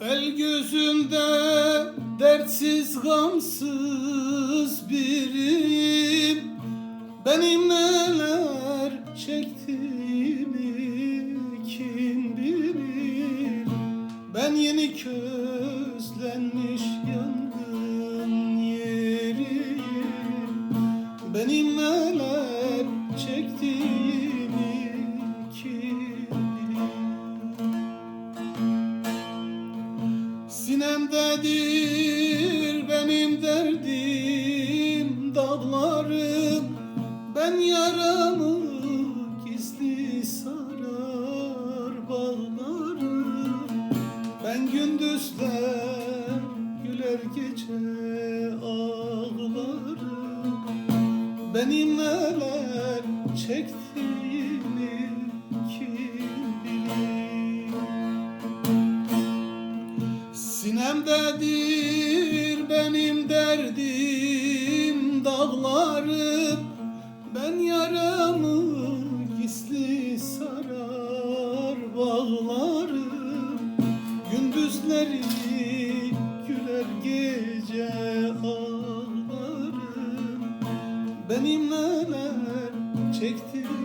El gözünde dertsiz gamsız biriyim. Benim neler çektiğimi kim bilir? Ben yeni közlenmiş yangın yeriyim. Benim Sinemdedir benim derdim dağlarım. Ben yaramı gizli sarar bağlarım. Ben gündüzler güler gece ağlarım. Benim neler çektiğimi Elimdedir benim derdim dağlarım Ben yaramı gizli sarar bağlarım Gündüzleri güler gece ağlarım Benim neler çektim